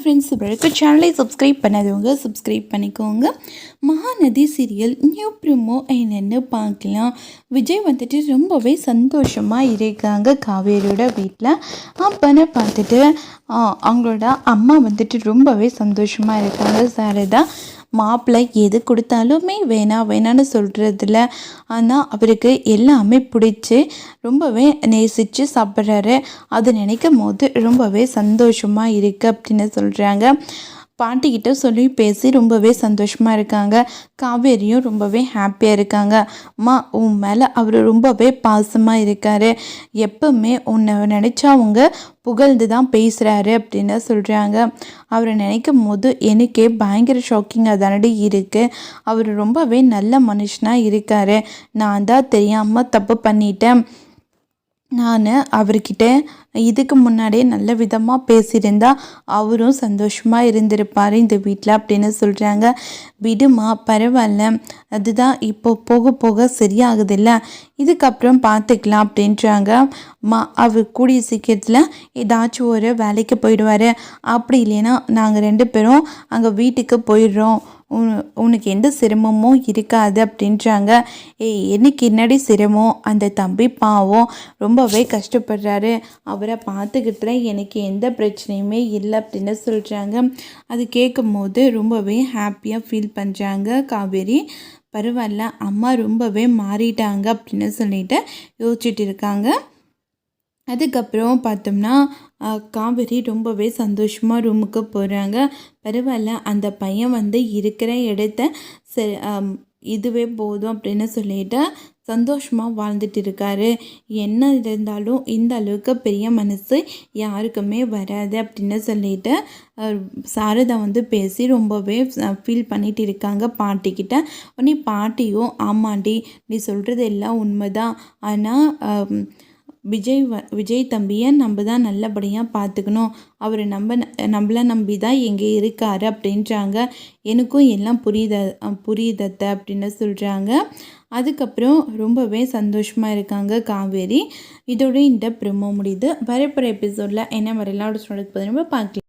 Friends வழக்கு சேனலை subscribe பண்ணாதவங்க சப்ஸ்கிரைப் பண்ணிக்கோங்க. மகாநதி சீரியல் நியூ ப்ரிமோ என்னென்னு பார்க்கலாம். விஜய் வந்துட்டு ரொம்பவே சந்தோஷமாக இருக்காங்க காவேரியோட வீட்டில் அப்போன்னு பார்த்துட்டு அவங்களோட அம்மா வந்துட்டு ரொம்பவே சந்தோஷமாக இருக்காங்க சாரதா. மாப்பிள்ளை எது கொடுத்தாலுமே வேணாம் வேணான்னு சொல்கிறதில்ல ஆனால் அவருக்கு எல்லாமே பிடிச்சி ரொம்பவே நேசித்து சாப்பிட்றாரு. அது நினைக்கும் போது ரொம்பவே சந்தோஷமாக இருக்குது அப்படின்னு சொல்கிறாங்க பாட்டிக்கிட்ட சொல்லி பேசி ரொம்பவே சந்தோஷமாக இருக்காங்க. காவேரியும் ரொம்பவே ஹாப்பியாக இருக்காங்க. அம்மா உன் மேலே அவர் ரொம்பவே பாசமாக இருக்கார். எப்பவுமே உன்னை நினச்சா அவங்க புகழ்ந்து தான் பேசுகிறாரு அப்படின்னு சொல்கிறாங்க அவரை நினைக்கும் போது எனக்கே பயங்கர ஷாக்கிங்காக தானடி இருக்குது அவர் ரொம்பவே நல்ல மனுஷனாக இருக்கார். நான் தான் தெரியாமல் தப்பு பண்ணிட்டேன். நான் அவர்கிட்ட இதுக்கு முன்னாடியே நல்ல விதமாக பேசியிருந்தா அவரும் சந்தோஷமாக இருந்திருப்பார் இந்த வீட்டில் அப்படின்னு சொல்கிறாங்க விடுமா பரவாயில்ல. அதுதான் இப்போ போக போக சரியாகுதில்ல. இதுக்கப்புறம் பார்த்துக்கலாம் அப்படின்றாங்க. மா அவர் கூடிய சீக்கிரத்தில் ஏதாச்சும் ஒரு வேலைக்கு போயிடுவார். அப்படி இல்லைன்னா நாங்கள் ரெண்டு பேரும் அங்கே வீட்டுக்கு போயிடுறோம். உனக்கு எந்த சிரமமும் இருக்காது அப்படின்றாங்க. ஏய் எனக்கு என்னடி சிரமம்? அந்த தம்பி பாவம் ரொம்பவே கஷ்டப்படுறாரு. அவரை பார்த்துக்கிட்டு எனக்கு எந்த பிரச்சனையுமே இல்லை அப்படின்னு சொல்கிறாங்க அது கேட்கும் போது ரொம்பவே ஹாப்பியாக ஃபீல் பண்ணுறாங்க காவேரி பரவாயில்ல அம்மா ரொம்பவே மாறிட்டாங்க அப்படின்னு சொல்லிட்டு யோசிச்சுட்டு இருக்காங்க. அதுக்கப்புறம் பார்த்தோம்னா காவேரி ரொம்பவே சந்தோஷமாக ரூமுக்கு போகிறாங்க பரவாயில்ல அந்த பையன் வந்து இருக்கிற இடத்த ச இதுவே போதும் அப்படின்னு சொல்லிட்டு சந்தோஷமாக வாழ்ந்துட்டு இருக்காரு. என்ன இருந்தாலும் இந்த அளவுக்கு பெரிய மனசு யாருக்குமே வராது அப்படின்னு சொல்லிட்டு சாரதா வந்து பேசி ரொம்பவே ஃபீல் பண்ணிட்டு இருக்காங்க பாட்டிக்கிட்ட உடனே பாட்டியும் ஆமாண்டி நீ சொல்கிறது எல்லாம் உண்மைதான். ஆனால் விஜய் வ விஜய் தம்பியை நம்ம தான் நல்லபடியாக பார்த்துக்கணும் அவர் நம்ம நம்மளை நம்பி தான் இங்கே இருக்கார் அப்படின்றாங்க. எனக்கும் எல்லாம் புரியுத புரியுதத்த அப்படின்னு சொல்கிறாங்க அதுக்கப்புறம் ரொம்பவே சந்தோஷமாக இருக்காங்க காவேரி. இதோட இந்த ப்ரொமோ முடியுது. வரப்போகிற எபிசோடில் என்ன வரலாறு சொல்கிறது பார்க்கலாம்.